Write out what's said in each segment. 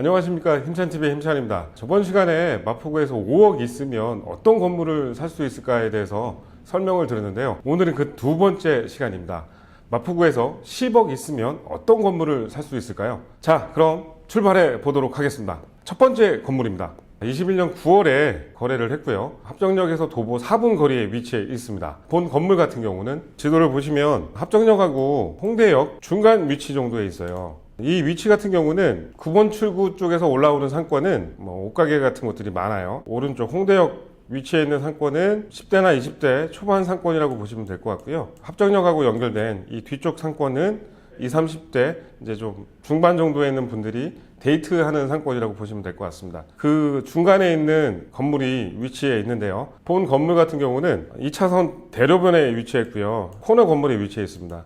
안녕하십니까 힘찬TV의 힘찬입니다. 저번 시간에 마포구에서 5억 있으면 어떤 건물을 살 수 있을까에 대해서 설명을 드렸는데요. 오늘은 그 두 번째 시간입니다. 마포구에서 10억 있으면 어떤 건물을 살 수 있을까요? 자, 그럼 출발해 보도록 하겠습니다. 첫 번째 건물입니다. 21년 9월에 거래를 했고요. 합정역에서 도보 4분 거리에 위치해 있습니다. 본 건물 같은 경우는 지도를 보시면 합정역하고 홍대역 중간 위치 정도에 있어요. 이 위치 같은 경우는 9번 출구 쪽에서 올라오는 상권은 뭐 옷가게 같은 것들이 많아요. 오른쪽 홍대역 위치해 있는 상권은 10대나 20대 초반 상권이라고 보시면 될 것 같고요. 합정역하고 연결된 이 뒤쪽 상권은 20, 30대 이제 좀 중반 정도에 있는 분들이 데이트하는 상권이라고 보시면 될 것 같습니다. 그 중간에 있는 건물이 위치해 있는데요. 본 건물 같은 경우는 2차선 대로변에 위치했고요. 코너 건물에 위치해 있습니다.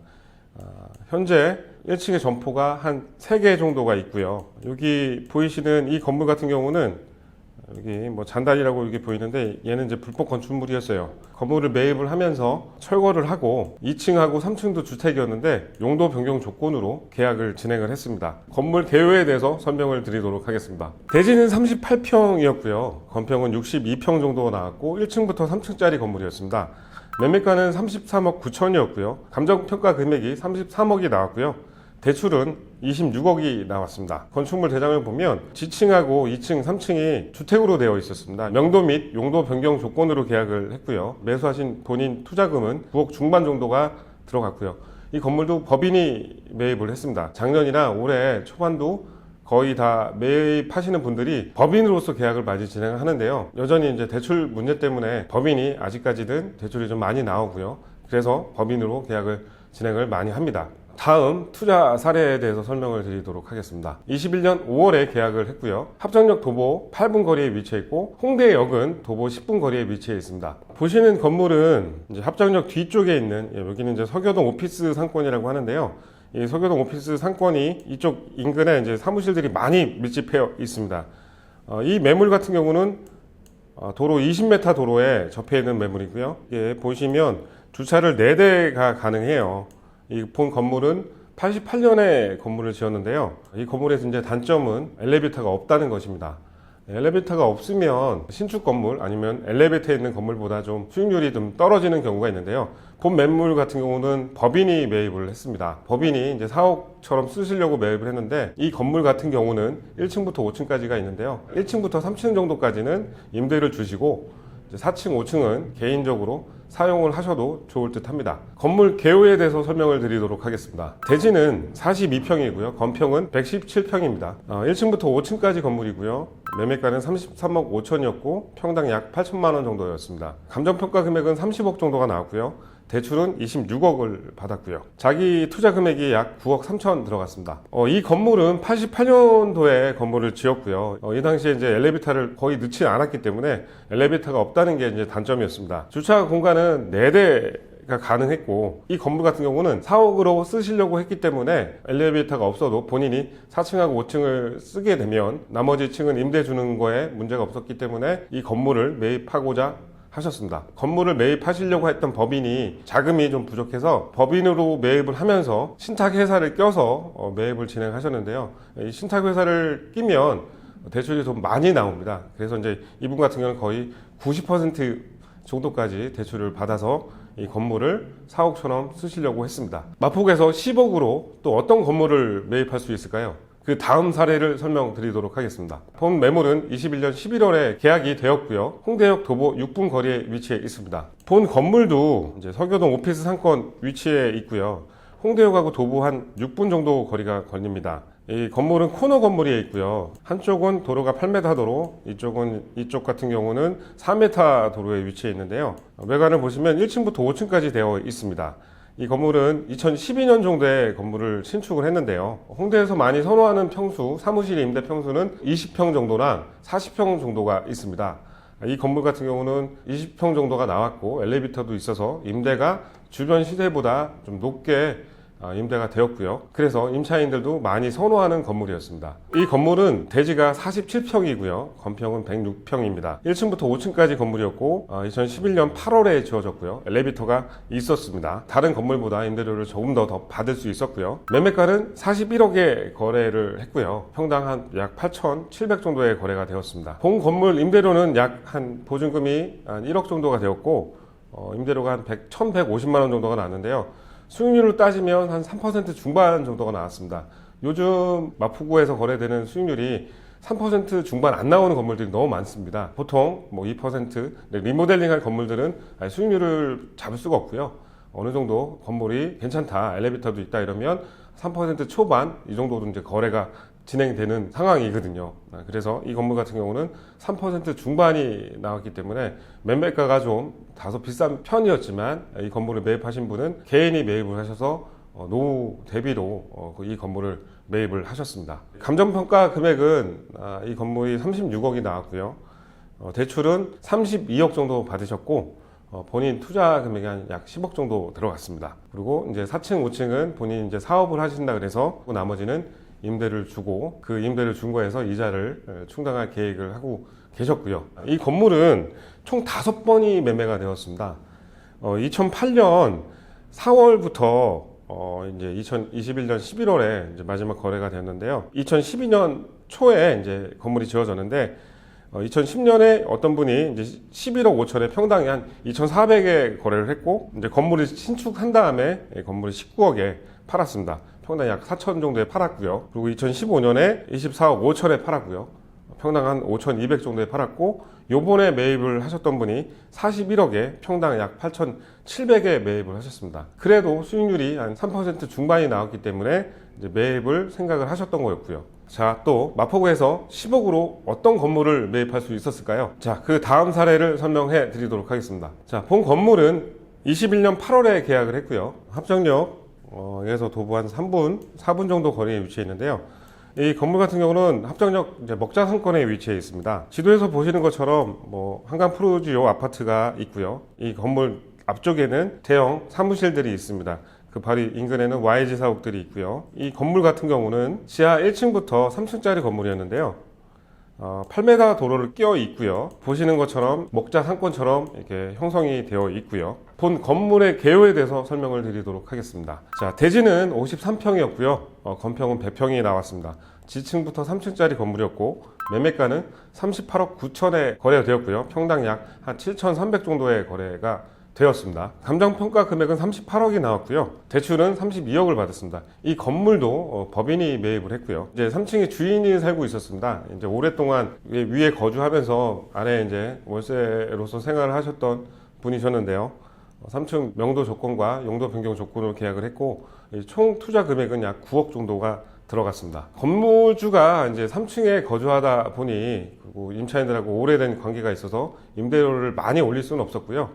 아, 현재 1층의 점포가 한 3개 정도가 있고요. 여기 보이시는 이 건물 같은 경우는 여기 뭐 잔달이라고 이렇게 보이는데 얘는 이제 불법 건축물이었어요. 건물을 매입을 하면서 철거를 하고 2층하고 3층도 주택이었는데 용도 변경 조건으로 계약을 진행을 했습니다. 건물 개요에 대해서 설명을 드리도록 하겠습니다. 대지는 38평이었고요. 건평은 62평 정도 나왔고 1층부터 3층짜리 건물이었습니다. 매매가는 33억 9천이었고요. 감정평가 금액이 33억이 나왔고요. 대출은 26억이 나왔습니다. 건축물 대장을 보면 지층하고 2층, 3층이 주택으로 되어 있었습니다. 명도 및 용도 변경 조건으로 계약을 했고요. 매수하신 본인 투자금은 9억 중반 정도가 들어갔고요. 이 건물도 법인이 매입을 했습니다. 작년이나 올해 초반도 거의 다 매입하시는 분들이 법인으로서 계약을 많이 진행을 하는데요. 여전히 이제 대출 문제 때문에 법인이 아직까지는 대출이 좀 많이 나오고요. 그래서 법인으로 계약을 진행을 많이 합니다. 다음 투자 사례에 대해서 설명을 드리도록 하겠습니다. 21년 5월에 계약을 했고요. 합정역 도보 8분 거리에 위치해 있고 홍대역은 도보 10분 거리에 위치해 있습니다. 보시는 건물은 이제 합정역 뒤쪽에 있는 예, 여기는 이제 서교동 오피스 상권이라고 하는데요. 이 서교동 오피스 상권이 이쪽 인근에 이제 사무실들이 많이 밀집해 있습니다. 어, 이 매물 같은 경우는 어, 도로 20m 도로에 접해 있는 매물이고요. 예, 보시면 주차를 4대가 가능해요. 이 본 건물은 88년에 건물을 지었는데요. 이 건물에서 이제 단점은 엘리베이터가 없다는 것입니다. 엘리베이터가 없으면 신축 건물 아니면 엘리베이터에 있는 건물보다 좀 수익률이 좀 떨어지는 경우가 있는데요. 본 매물 같은 경우는 법인이 매입을 했습니다. 법인이 이제 4억처럼 쓰시려고 매입을 했는데 이 건물 같은 경우는 1층부터 5층까지가 있는데요. 1층부터 3층 정도까지는 임대를 주시고 4층, 5층은 개인적으로 사용을 하셔도 좋을 듯 합니다. 건물 개요에 대해서 설명을 드리도록 하겠습니다. 대지는 42평이고요. 건평은 117평입니다. 1층부터 5층까지 건물이고요. 매매가는 33억 5천이었고 평당 약 8천만 원 정도였습니다. 감정평가 금액은 30억 정도가 나왔고요. 대출은 26억을 받았고요. 자기 투자 금액이 약 9억 3천 들어갔습니다. 어, 이 건물은 88년도에 건물을 지었고요. 어, 이 당시에 이제 엘리베이터를 거의 넣지 않았기 때문에 엘리베이터가 없다는 게 이제 단점이었습니다. 주차 공간은 4대 가 가능했고 이 건물 같은 경우는 4억으로 쓰시려고 했기 때문에 엘리베이터가 없어도 본인이 4층하고 5층을 쓰게 되면 나머지 층은 임대 주는 거에 문제가 없었기 때문에 이 건물을 매입하고자 하셨습니다. 건물을 매입하시려고 했던 법인이 자금이 좀 부족해서 법인으로 매입을 하면서 신탁회사를 껴서 어, 매입을 진행하셨는데요. 이 신탁회사를 끼면 대출이 좀 많이 나옵니다. 그래서 이제 이분 같은 경우는 거의 90% 정도까지 대출을 받아서 이 건물을 4억처럼 쓰시려고 했습니다. 마폭에서 10억으로 또 어떤 건물을 매입할 수 있을까요? 그 다음 사례를 설명드리도록 하겠습니다. 본 매물은 21년 11월에 계약이 되었고요. 홍대역 도보 6분 거리에 위치해 있습니다. 본 건물도 이제 서교동 오피스 상권 위치에 있고요. 홍대역하고 도보 한 6분 정도 거리가 걸립니다. 이 건물은 코너 건물에 있고요. 한쪽은 도로가 8m 도로, 이쪽은 이쪽 같은 경우는 4m 도로에 위치해 있는데요. 외관을 보시면 1층부터 5층까지 되어 있습니다. 이 건물은 2012년 정도에 건물을 신축을 했는데요. 홍대에서 많이 선호하는 평수, 사무실 임대 평수는 20평 정도나 40평 정도가 있습니다. 이 건물 같은 경우는 20평 정도가 나왔고 엘리베이터도 있어서 임대가 주변 시세보다 좀 높게 아, 임대가 되었고요. 그래서 임차인들도 많이 선호하는 건물이었습니다. 이 건물은 대지가 47평이고요. 건평은 106평입니다. 1층부터 5층까지 건물이었고 2011년 8월에 지어졌고요. 엘리베이터가 있었습니다. 다른 건물보다 임대료를 조금 더, 더 받을 수 있었고요. 매매가는 41억에 거래를 했고요. 평당 한 약 8,700 정도의 거래가 되었습니다. 본 건물 임대료는 약 한 보증금이 한 1억 정도가 되었고 어, 임대료가 한 100, 1,150만 원 정도가 나왔는데요. 수익률로 따지면 한 3% 중반 정도가 나왔습니다. 요즘 마포구에서 거래되는 수익률이 3% 중반 안 나오는 건물들이 너무 많습니다. 보통 뭐2% 네, 리모델링할 건물들은 수익률을 잡을 수가 없고요. 어느 정도 건물이 괜찮다, 엘리베이터도 있다 이러면 3% 초반 이 정도로 이제 거래가 진행되는 상황이거든요. 아, 그래서 이 건물 같은 경우는 3% 중반이 나왔기 때문에 매매가가 좀 다소 비싼 편이었지만 이 건물을 매입하신 분은 개인이 매입을 하셔서 어, 노후 대비로 어, 그이 건물을 매입을 하셨습니다. 감정평가 금액은 아, 이 건물이 36억이 나왔고요. 어, 대출은 32억 정도 받으셨고 어, 본인 투자 금액이 한 약 10억 정도 들어갔습니다. 그리고 이제 4층, 5층은 본인 이제 사업을 하신다 그래서 나머지는 임대를 주고 그 임대를 준 거에서 이자를 에, 충당할 계획을 하고 계셨고요. 이 건물은 총 다섯 번이 매매가 되었습니다. 어, 2008년 4월부터 어, 이제 2021년 11월에 이제 마지막 거래가 되었는데요. 2012년 초에 이제 건물이 지어졌는데 어, 2010년에 어떤 분이 이제 11억 5천에 평당에 한 2,400에 거래를 했고 이제 건물을 신축한 다음에 이 건물을 19억에 팔았습니다. 평당 약 4천 정도에 팔았고요. 그리고 2015년에 24억 5천에 팔았고요. 평당 한 5,200 정도에 팔았고 요번에 매입을 하셨던 분이 41억에 평당 약 8,700에 매입을 하셨습니다. 그래도 수익률이 한 3% 중반이 나왔기 때문에 매입을 생각을 하셨던 거였고요. 자, 또 마포구에서 10억으로 어떤 건물을 매입할 수 있었을까요? 자, 그 다음 사례를 설명해 드리도록 하겠습니다. 자, 본 건물은 21년 8월에 계약을 했고요. 합정역 어, 에서 도보 한 3분, 4분 정도 거리에 위치해 있는데요. 이 건물 같은 경우는 합정역 먹자 상권에 위치해 있습니다. 지도에서 보시는 것처럼 뭐 한강 프루지오 아파트가 있고요. 이 건물 앞쪽에는 대형 사무실들이 있습니다. 그 바로 인근에는 YG 사옥들이 있고요. 이 건물 같은 경우는 지하 1층부터 3층짜리 건물이었는데요. 어, 8m 도로를 끼어 있고요. 보시는 것처럼 목자 상권처럼 이렇게 형성이 되어 있고요. 본 건물의 개요에 대해서 설명을 드리도록 하겠습니다. 자, 대지는 53평이었고요. 어, 건평은 100평이 나왔습니다. 지층부터 3층짜리 건물이었고 매매가는 38억 9천에 거래가 되었고요. 평당 약 한 7,300 정도의 거래가 되었습니다. 감정평가 금액은 38억이 나왔고요. 대출은 32억을 받았습니다. 이 건물도 어, 법인이 매입을 했고요. 이제 3층에 주인이 살고 있었습니다. 이제 오랫동안 위에 거주하면서 아래 이제 월세로서 생활을 하셨던 분이셨는데요. 어, 3층 명도 조건과 용도 변경 조건으로 계약을 했고 이총 투자 금액은 약 9억 정도가 들어갔습니다. 건물주가 이제 3층에 거주하다 보니 그리고 임차인들하고 오래된 관계가 있어서 임대료를 많이 올릴 수는 없었고요.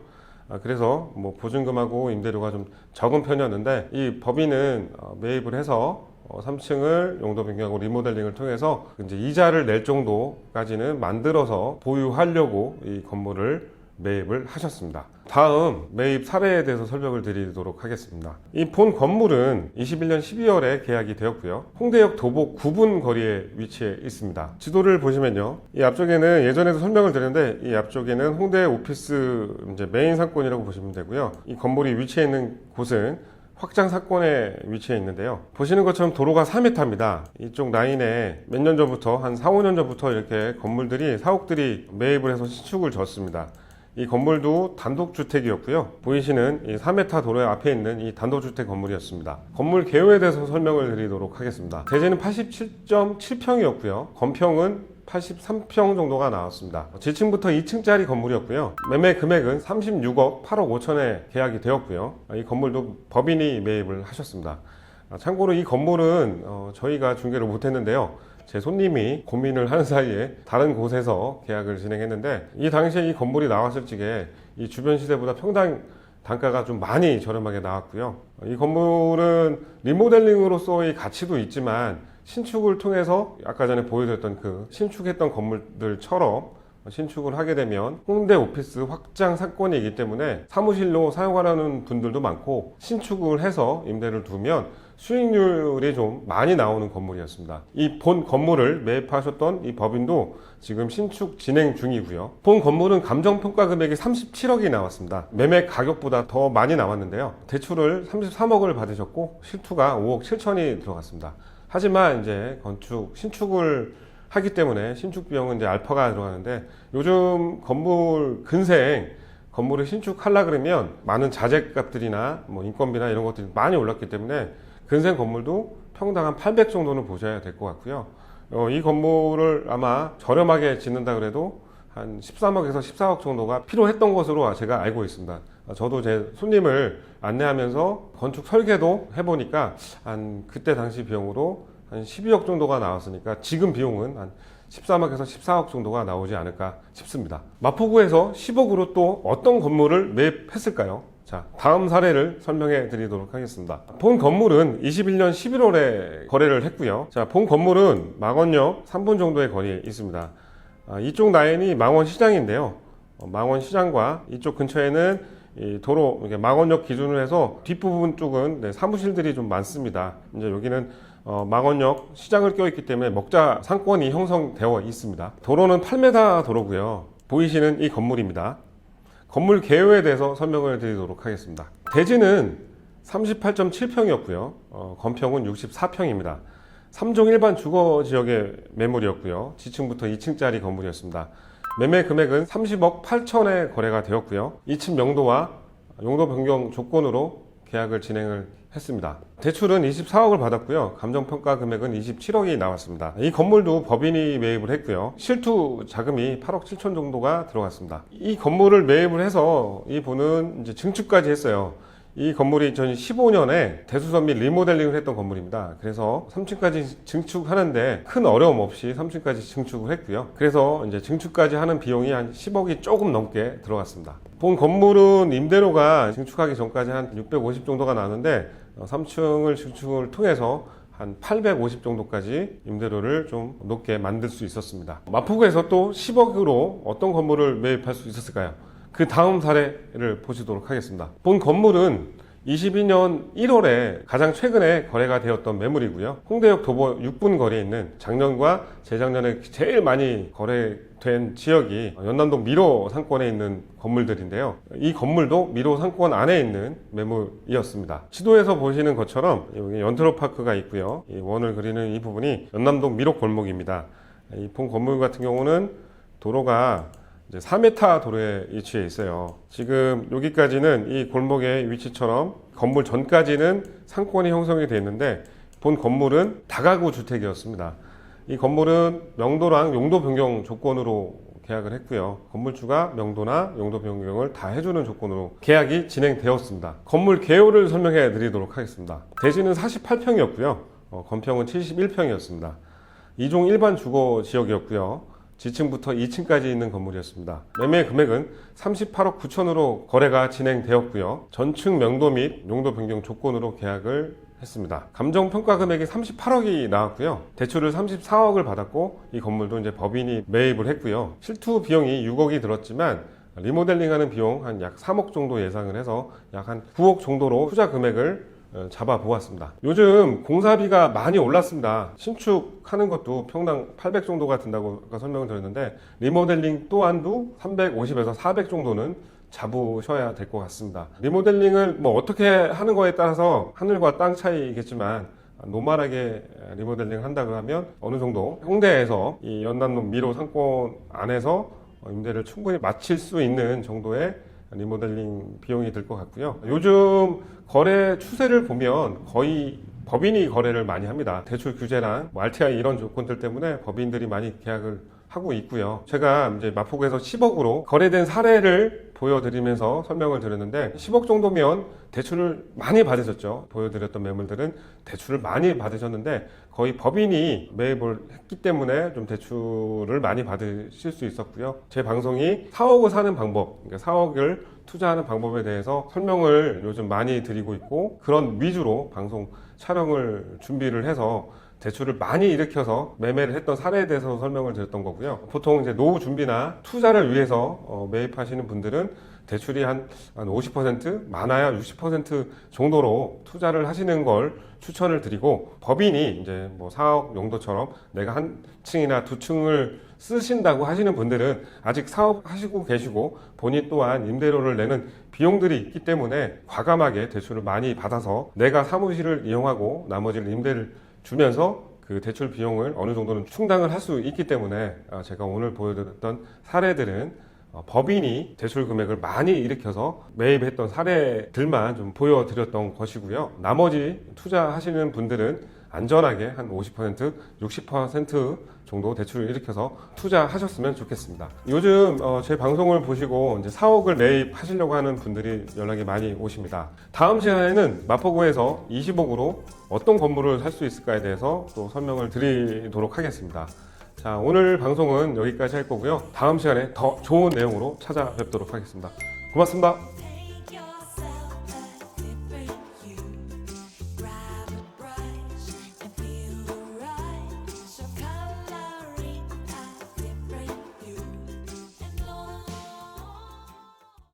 아, 그래서 뭐 보증금하고 임대료가 좀 적은 편이었는데 이 법인은 어, 매입을 해서 3층을 용도 변경하고 리모델링을 통해서 이제 이자를 낼 정도까지는 만들어서 보유하려고 이 건물을 매입을 하셨습니다. 다음 매입 사례에 대해서 설명을 드리도록 하겠습니다. 이 본 건물은 21년 12월에 계약이 되었고요. 홍대역 도보 9분 거리에 위치해 있습니다. 지도를 보시면요. 이 앞쪽에는 예전에도 설명을 드렸는데 이 앞쪽에는 홍대 오피스 이제 메인 상권이라고 보시면 되고요. 이 건물이 위치해 있는 곳은 확장 사건에 위치해 있는데요. 보시는 것처럼 도로가 4m입니다. 이쪽 라인에 몇 년 전부터 한 4, 5년 전부터 이렇게 건물들이 사옥들이 매입을 해서 신축을 졌습니다. 이 건물도 단독주택이었고요. 보이시는 이 4m 도로 앞에 있는 이 단독주택 건물이었습니다. 건물 개요에 대해서 설명을 드리도록 하겠습니다. 대지는 87.7평이었고요. 건평은 83평 정도가 나왔습니다. 지층부터 2층짜리 건물이었고요. 매매 금액은 36억 8억 5천에 계약이 되었고요. 이 건물도 법인이 매입을 하셨습니다. 아, 참고로 이 건물은 어, 저희가 중개를 못했는데요. 제 손님이 고민을 하는 사이에 다른 곳에서 계약을 진행했는데 이 당시에 이 건물이 나왔을 적에 이 주변 시세보다 평당 단가가 좀 많이 저렴하게 나왔고요. 이 건물은 리모델링으로서의 가치도 있지만 신축을 통해서 아까 전에 보여드렸던 그 신축했던 건물들처럼 신축을 하게 되면 홍대 오피스 확장 상권이기 때문에 사무실로 사용하려는 분들도 많고 신축을 해서 임대를 두면 수익률이 좀 많이 나오는 건물이었습니다. 이 본 건물을 매입하셨던 이 법인도 지금 신축 진행 중이고요. 본 건물은 감정평가 금액이 37억이 나왔습니다. 매매 가격보다 더 많이 나왔는데요. 대출을 33억을 받으셨고 실투가 5억 7천이 들어갔습니다. 하지만 이제 건축 신축을 하기 때문에 신축 비용은 이제 알파가 들어가는데 요즘 건물 근생 건물을 신축하려 그러면 많은 자재값들이나 뭐 인건비나 이런 것들이 많이 올랐기 때문에 근생 건물도 평당 한 800 정도는 보셔야 될 것 같고요. 어, 이 건물을 아마 저렴하게 짓는다 그래도 한 13억에서 14억 정도가 필요했던 것으로 제가 알고 있습니다. 어, 저도 제 손님을 안내하면서 건축 설계도 해보니까 한 그때 당시 비용으로 한 12억 정도가 나왔으니까 지금 비용은 한 13억에서 14억 정도가 나오지 않을까 싶습니다. 마포구에서 10억으로 또 어떤 건물을 매입했을까요? 자, 다음 사례를 설명해 드리도록 하겠습니다. 본 건물은 21년 11월에 거래를 했고요. 자, 본 건물은 망원역 3분 정도의 거리에 있습니다. 아, 이쪽 라인이 망원 시장인데요. 어, 망원 시장과 이쪽 근처에는 이 도로 망원역 기준으로 해서 뒷부분 쪽은 네, 사무실들이 좀 많습니다. 이제 여기는 어, 망원역 시장을 껴있기 때문에 먹자 상권이 형성되어 있습니다. 도로는 8m 도로고요. 보이시는 이 건물입니다. 건물 개요에 대해서 설명을 드리도록 하겠습니다. 대지는 38.7평이었고요. 어, 건평은 64평입니다. 3종 일반 주거 지역의 매물이었고요. 지층부터 2층짜리 건물이었습니다. 매매 금액은 30억 8천에 거래가 되었고요. 2층 명도와 용도 변경 조건으로 계약을 진행을 했습니다. 대출은 24억을 받았고요. 감정평가 금액은 27억이 나왔습니다. 이 건물도 법인이 매입을 했고요. 실투 자금이 8억 7천 정도가 들어갔습니다. 이 건물을 매입을 해서 이 분은 이제 증축까지 했어요. 이 건물이 2015년에 대수선 및 리모델링을 했던 건물입니다. 그래서 3층까지 증축하는데 큰 어려움 없이 3층까지 증축을 했고요. 그래서 이제 증축까지 하는 비용이 한 10억이 조금 넘게 들어갔습니다. 본 건물은 임대료가 증축하기 전까지 한 650 정도가 나는데 3층을 증축을 통해서 한 850 정도까지 임대료를 좀 높게 만들 수 있었습니다. 마포구에서 또 10억으로 어떤 건물을 매입할 수 있었을까요? 그 다음 사례를 보시도록 하겠습니다. 본 건물은 22년 1월에 가장 최근에 거래가 되었던 매물이고요. 홍대역 도보 6분 거리에 있는 작년과 재작년에 제일 많이 거래된 지역이 연남동 미로 상권에 있는 건물들인데요. 이 건물도 미로 상권 안에 있는 매물이었습니다. 지도에서 보시는 것처럼 여기 연트로파크가 있고요. 이 원을 그리는 이 부분이 연남동 미로 골목입니다. 이 본 건물 같은 경우는 도로가 이제 4m 도로에 위치해 있어요. 지금 여기까지는 이 골목의 위치처럼 건물 전까지는 상권이 형성이 되어 있는데 본 건물은 다가구 주택이었습니다. 이 건물은 명도랑 용도 변경 조건으로 계약을 했고요. 건물주가 명도나 용도 변경을 다 해주는 조건으로 계약이 진행되었습니다. 건물 개요를 설명해 드리도록 하겠습니다. 대지는 48평이었고요. 어, 건평은 71평이었습니다. 2종 일반 주거 지역이었고요. 지층부터 2층까지 있는 건물이었습니다. 매매 금액은 38억 9천으로 거래가 진행되었고요. 전층 명도 및 용도 변경 조건으로 계약을 했습니다. 감정 평가 금액이 38억이 나왔고요. 대출을 34억을 받았고 이 건물도 이제 법인이 매입을 했고요. 실투 비용이 6억이 들었지만 리모델링하는 비용 한 약 3억 정도 예상을 해서 약 한 9억 정도로 투자 금액을 어, 잡아보았습니다. 요즘 공사비가 많이 올랐습니다. 신축하는 것도 평당 800 정도가 든다고 설명을 드렸는데 리모델링 또한도 350에서 400 정도는 잡으셔야 될 것 같습니다. 리모델링을 뭐 어떻게 하는 거에 따라서 하늘과 땅 차이겠지만 노멀하게 리모델링 한다고 하면 어느 정도 홍대에서 이 연남동 미로 상권 안에서 임대를 충분히 마칠 수 있는 정도의 리모델링 비용이 들 것 같고요. 요즘 거래 추세를 보면 거의 법인이 거래를 많이 합니다. 대출 규제랑 뭐 RTI 이런 조건들 때문에 법인들이 많이 계약을 하고 있고요. 제가 이제 마포구에서 10억으로 거래된 사례를 보여드리면서 설명을 드렸는데 10억 정도면 대출을 많이 받으셨죠. 보여드렸던 매물들은 대출을 많이 받으셨는데 거의 법인이 매입을 했기 때문에 좀 대출을 많이 받으실 수 있었고요. 제 방송이 4억을 사는 방법, 그러니까 4억을 투자하는 방법에 대해서 설명을 요즘 많이 드리고 있고 그런 위주로 방송 촬영을 준비를 해서 대출을 많이 일으켜서 매매를 했던 사례에 대해서 설명을 드렸던 거고요. 보통 이제 노후 준비나 투자를 위해서 어, 매입하시는 분들은 대출이 한, 한 50% 많아야 60% 정도로 투자를 하시는 걸 추천을 드리고 법인이 이제 뭐 사업 용도처럼 내가 한 층이나 두 층을 쓰신다고 하시는 분들은 아직 사업하시고 계시고 본인 또한 임대료를 내는 비용들이 있기 때문에 과감하게 대출을 많이 받아서 내가 사무실을 이용하고 나머지를 임대를 주면서 그 대출 비용을 어느 정도는 충당을 할 수 있기 때문에 아, 제가 오늘 보여드렸던 사례들은 어, 법인이 대출 금액을 많이 일으켜서 매입했던 사례들만 좀 보여드렸던 것이고요. 나머지 투자하시는 분들은 안전하게 한 50%, 60% 정도 대출을 일으켜서 투자하셨으면 좋겠습니다. 요즘 어, 제 방송을 보시고 이제 4억을 매입하시려고 하는 분들이 연락이 많이 오십니다. 다음 시간에는 마포구에서 20억으로 어떤 건물을 살 수 있을까에 대해서 또 설명을 드리도록 하겠습니다. 자, 오늘 방송은 여기까지 할 거고요. 다음 시간에 더 좋은 내용으로 찾아뵙도록 하겠습니다. 고맙습니다.